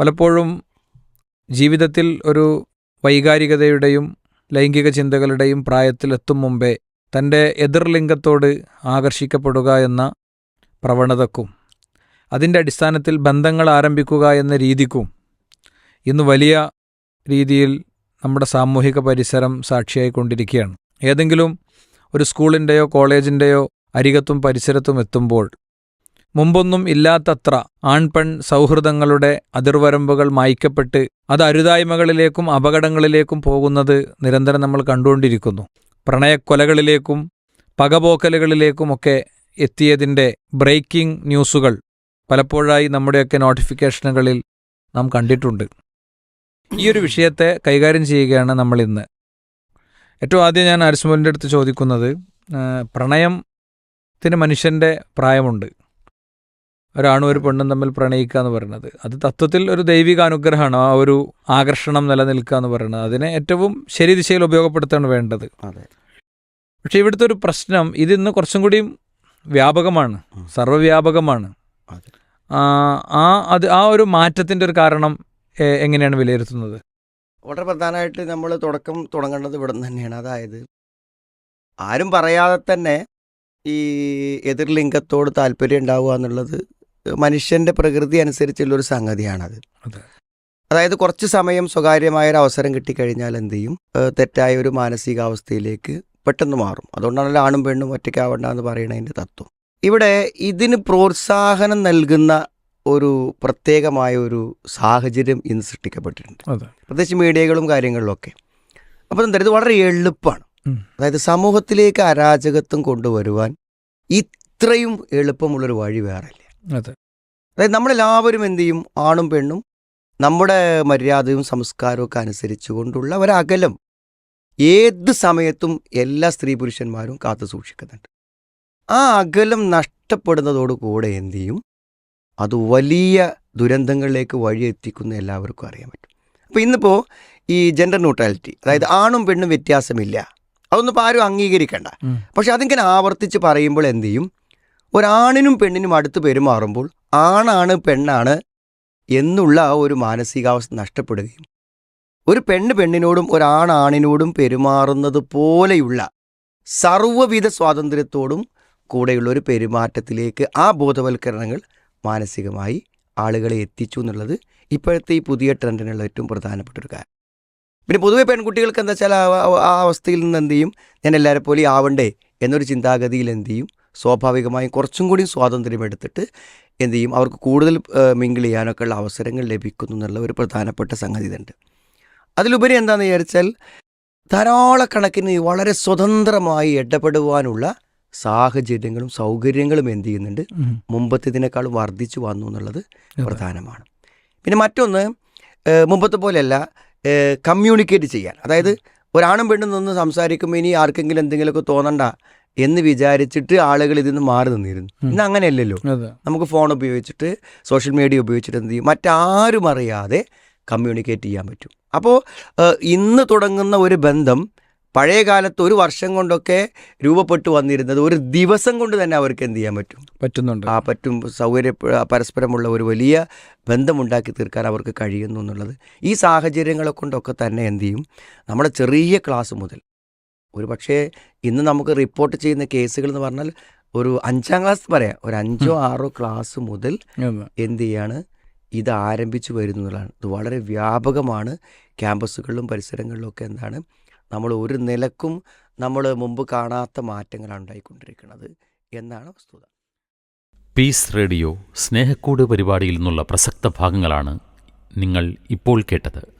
പലപ്പോഴും ജീവിതത്തിൽ ഒരു വൈകാരികതയുടെയും ലൈംഗിക ചിന്തകളുടെയും പ്രായത്തിലെത്തും മുമ്പേ തന്റെ എതിർലിംഗത്തോട് ആകർഷിക്കപ്പെടുക എന്ന പ്രവണതക്കും അതിന്റെ അടിസ്ഥാനത്തിൽ ബന്ധങ്ങൾ ആരംഭിക്കുക എന്ന രീതിക്കും ഇന്ന് വലിയ രീതിയിൽ നമ്മുടെ സാമൂഹിക പരിസരം സാക്ഷിയായിക്കൊണ്ടിരിക്കുകയാണ്. ഏതെങ്കിലും ഒരു സ്കൂളിന്റെയോ കോളേജിന്റെയോ അരികത്തും പരിസരത്തും എത്തുമ്പോൾ മുമ്പൊന്നും ഇല്ലാത്തത്ര ആൺപെൺ സൗഹൃദങ്ങളുടെ അതിർവരമ്പുകൾ മായ്ക്കപ്പെട്ട് അത് അരുതായ്മകളിലേക്കും അപകടങ്ങളിലേക്കും പോകുന്നത് നിരന്തരം നമ്മൾ കണ്ടുകൊണ്ടിരിക്കുന്നു. പ്രണയക്കൊലകളിലേക്കും പകപോക്കലുകളിലേക്കുമൊക്കെ എത്തിയതിന്റെ ബ്രേക്കിംഗ് ന്യൂസുകൾ പലപ്പോഴായി നമ്മുടെയൊക്കെ നോട്ടിഫിക്കേഷനുകളിൽ നാം കണ്ടിട്ടുണ്ട്. ഈ ഒരു വിഷയത്തെ കൈകാര്യം ചെയ്യുകയാണ് നമ്മൾ ഇന്ന്. ഏറ്റവും ആദ്യം ഞാൻ അരിസ്മോലിന്റെ അടുത്ത് ചോദിക്കുന്നത് പ്രണയത്തിന് മനുഷ്യന്റെ പ്രായമുണ്ട്. ഒരാണും ഒരു പെണ്ണും തമ്മിൽ പ്രണയിക്കുക എന്ന് പറയുന്നത്. അത് തത്വത്തിൽ ഒരു ദൈവിക അനുഗ്രഹമാണ്. ആ ഒരു ആകർഷണം നിലനിൽക്കുക എന്ന് പറയുന്നത്. അതിനെ ഏറ്റവും ശരി ദിശയിൽ ഉപയോഗപ്പെടുത്താണ് വേണ്ടത്. പക്ഷെ ഇവിടുത്തെ ഒരു പ്രശ്നം ഇതിന്ന് കുറച്ചും കൂടിയും വ്യാപകമാണ്. സർവവ്യാപകമാണ് സർവവ്യാപകമാണ്. ആ ആ അത് ആ ഒരു മാറ്റത്തിന്റെ ഒരു കാരണം എങ്ങനെയാണ് വിലയിരുത്തുന്നത്? വളരെ പ്രധാനമായിട്ട് നമ്മൾ തുടക്കം തുടങ്ങേണ്ടത് ഇവിടെ നിന്ന് തന്നെയാണ്. അതായത് ആരും പറയാതെ തന്നെ ഈ എതിർലിംഗത്തോട് താല്പര്യം ഉണ്ടാവുക എന്നുള്ളത് മനുഷ്യന്റെ പ്രകൃതി അനുസരിച്ചുള്ളൊരു സംഗതിയാണത്. അതെ. അതായത് കുറച്ച് സമയം സ്വകാര്യമായ ഒരു അവസരം കിട്ടിക്കഴിഞ്ഞാൽ എന്ത് ചെയ്യും? തെറ്റായ ഒരു മാനസികാവസ്ഥയിലേക്ക് പെട്ടെന്ന് മാറും. അതുകൊണ്ടാണല്ലോ ആണും പെണ്ണും ഒറ്റയ്ക്കാവണ്ട എന്ന് പറയുന്നതിന്റെ തത്വം. ഇവിടെ ഇതിന് പ്രോത്സാഹനം നൽകുന്ന ഒരു പ്രത്യേകമായ ഒരു സാഹചര്യം ഇന്ന് സൃഷ്ടിക്കപ്പെട്ടിട്ടുണ്ട്. പ്രത്യേകിച്ച് മീഡിയകളും കാര്യങ്ങളിലും ഒക്കെ അപ്പോൾ എന്താ ഇത് വളരെ എളുപ്പമാണ് അതായത് സമൂഹത്തിലേക്ക് അരാജകത്വം കൊണ്ടുവരുവാൻ ഇത്രയും എളുപ്പമുള്ളൊരു വഴി വേറെയില്ല അതെ. അതായത് നമ്മളെല്ലാവരും എന്ത് ചെയ്യും? ആണും പെണ്ണും നമ്മുടെ മര്യാദയും സംസ്കാരവും ഒക്കെ അനുസരിച്ച് കൊണ്ടുള്ള ഒരകലം. ഏത് സമയത്തും എല്ലാ സ്ത്രീ പുരുഷന്മാരും കാത്തു സൂക്ഷിക്കുന്നുണ്ട്. ആ അകലം നഷ്ടപ്പെടുന്നതോടുകൂടെ എന്ത് ചെയ്യും? അത് വലിയ ദുരന്തങ്ങളിലേക്ക് വഴിയെത്തിക്കുന്ന എല്ലാവർക്കും അറിയാൻ പറ്റും. അപ്പോൾ ഇന്നിപ്പോൾ ഈ ജെൻഡർ ന്യൂട്രാലിറ്റി അതായത് ആണും പെണ്ണും വ്യത്യാസമില്ല. അതൊന്നും ഇപ്പോൾ ആരും അംഗീകരിക്കണ്ട. പക്ഷെ അതിങ്ങനെ ആവർത്തിച്ച് പറയുമ്പോൾ എന്ത് ചെയ്യും? ഒരാണിനും പെണ്ണിനും അടുത്ത് പെരുമാറുമ്പോൾ ആണാണ് പെണ്ണാണ് എന്നുള്ള ആ ഒരു മാനസികാവസ്ഥ നഷ്ടപ്പെടുകയും ഒരു പെണ്ണ് പെണ്ണിനോടും ഒരാണാണിനോടും പെരുമാറുന്നത് പോലെയുള്ള സർവവിധ സ്വാതന്ത്ര്യത്തോടും കൂടെയുള്ള ഒരു പെരുമാറ്റത്തിലേക്ക് ആ ബോധവൽക്കരണങ്ങൾ മാനസികമായി ആളുകളെ എത്തിച്ചു എന്നുള്ളത് ഇപ്പോഴത്തെ ഈ പുതിയ ട്രെൻഡിനുള്ള ഏറ്റവും പ്രധാനപ്പെട്ട ഒരു കാര്യം. പിന്നെ പൊതുവെ പെൺകുട്ടികൾക്ക് എന്താ വെച്ചാൽ ആ- അവസ്ഥയിൽ നിന്ന് എന്ത് ചെയ്യും? ഞാൻ എല്ലാവരെ പോലെ ആവണ്ടേ എന്നൊരു ചിന്താഗതിയിൽ എന്ത് ചെയ്യും? സ്വാഭാവികമായും കുറച്ചും കൂടി സ്വാതന്ത്ര്യം എടുത്തിട്ട് എന്തു ചെയ്യും? അവർക്ക് കൂടുതൽ മിങ്കിൾ ചെയ്യാനൊക്കെ ഉള്ള അവസരങ്ങൾ ലഭിക്കുന്നു എന്നുള്ള ഒരു പ്രധാനപ്പെട്ട സംഗതി ഇതുണ്ട്. അതിലുപരി എന്താണെന്ന് വിചാരിച്ചാൽ ധാരാളക്കണക്കിന് വളരെ സ്വതന്ത്രമായി ഇടപെടുവാനുള്ള സാഹചര്യങ്ങളും സൗകര്യങ്ങളും എന്ത് ചെയ്യുന്നുണ്ട്? മുമ്പത്തേതിനേക്കാളും വർദ്ധിച്ചു വന്നു എന്നുള്ളത് പ്രധാനമാണ്. പിന്നെ മറ്റൊന്ന് മുമ്പത്തെ പോലെയല്ല കമ്മ്യൂണിക്കേറ്റ് ചെയ്യാൻ. അതായത് ഒരാണും പെണ്ണും നിന്ന് സംസാരിക്കുമ്പോൾ ഇനി ആർക്കെങ്കിലും എന്തെങ്കിലുമൊക്കെ തോന്നണ്ട. എന്ന് വിചാരിച്ചിട്ട് ആളുകൾ ഇതിൽ നിന്ന് മാറി നിന്നിരുന്നു. ഇന്ന് അങ്ങനെയല്ലല്ലോ. നമുക്ക് ഫോൺ ഉപയോഗിച്ചിട്ട് സോഷ്യൽ മീഡിയ ഉപയോഗിച്ചിട്ട് എന്ത് ചെയ്യും? മറ്റാരും അറിയാതെ കമ്മ്യൂണിക്കേറ്റ് ചെയ്യാൻ പറ്റും. അപ്പോൾ ഇന്ന് തുടങ്ങുന്ന ഒരു ബന്ധം പഴയ കാലത്ത് ഒരു വർഷം കൊണ്ടൊക്കെ രൂപപ്പെട്ടു വന്നിരുന്നത് ഒരു ദിവസം കൊണ്ട് തന്നെ അവർക്ക് എന്ത് ചെയ്യാൻ പറ്റും? പറ്റുന്നുണ്ട്. ആ പറ്റും. സൗകര്യ പരസ്പരമുള്ള ഒരു വലിയ ബന്ധമുണ്ടാക്കി തീർക്കാൻ അവർക്ക് കഴിയുന്നു എന്നുള്ളത്. ഈ സാഹചര്യങ്ങളെ കൊണ്ടൊക്കെ തന്നെ എന്ത് ചെയ്യും? നമ്മുടെ ചെറിയ ക്ലാസ് മുതൽ ഒരു പക്ഷേ ഇന്ന് നമുക്ക് റിപ്പോർട്ട് ചെയ്യുന്ന കേസുകൾ എന്ന് പറഞ്ഞാൽ ഒരു അഞ്ചാം ക്ലാസ് പറയാം. ഒരു അഞ്ചോ ആറോ ക്ലാസ് മുതൽ എന്ത് ചെയ്യാണ്? ഇത് ആരംഭിച്ചു വരുന്നതാണ് ഇത് വളരെ വ്യാപകമാണ്. ക്യാമ്പസുകളിലും പരിസരങ്ങളിലും ഒക്കെ എന്താണ്? നമ്മൾ ഒരു നിലക്കും നമ്മൾ മുമ്പ് കാണാത്ത മാറ്റങ്ങളാണ് ഉണ്ടായിക്കൊണ്ടിരിക്കുന്നത് എന്നാണ് വസ്തുത. പീസ് റേഡിയോ സ്നേഹക്കൂട് പരിപാടിയിൽ നിന്നുള്ള പ്രസക്ത ഭാഗങ്ങളാണ് നിങ്ങൾ ഇപ്പോൾ കേട്ടത്.